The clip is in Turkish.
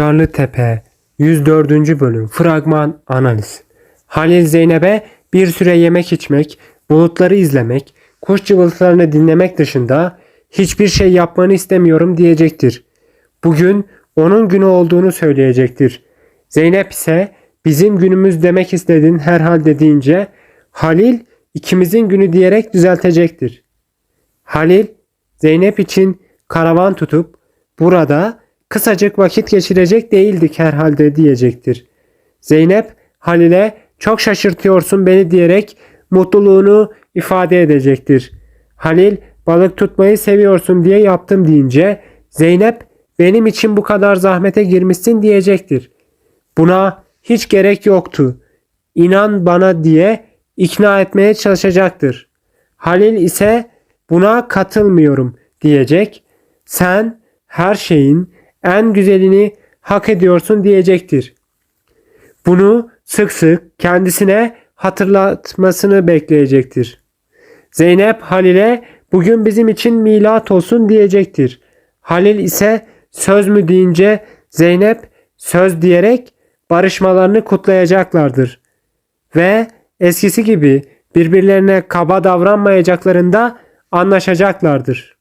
Yarlı Tepe 104. bölüm fragman analiz. Halil Zeynep'e bir süre yemek içmek, bulutları izlemek, kuş cıvıltılarını dinlemek dışında hiçbir şey yapmanı istemiyorum diyecektir. Bugün onun günü olduğunu söyleyecektir. Zeynep ise bizim günümüz demek istedin herhalde deyince Halil ikimizin günü diyerek düzeltecektir. Halil Zeynep için karavan tutup burada kısacık vakit geçirecek değildik herhalde diyecektir. Zeynep Halil'e çok şaşırtıyorsun beni diyerek mutluluğunu ifade edecektir. Halil balık tutmayı seviyorsun diye yaptım deyince Zeynep benim için bu kadar zahmete girmişsin diyecektir. Buna hiç gerek yoktu. İnan bana diye ikna etmeye çalışacaktır. Halil ise buna katılmıyorum diyecek. Sen her şeyin en güzelini hak ediyorsun diyecektir. Bunu sık sık kendisine hatırlatmasını bekleyecektir. Zeynep Halil'e bugün bizim için milat olsun diyecektir. Halil ise söz mü deyince Zeynep söz diyerek barışmalarını kutlayacaklardır. Ve eskisi gibi birbirlerine kaba davranmayacaklarında anlaşacaklardır.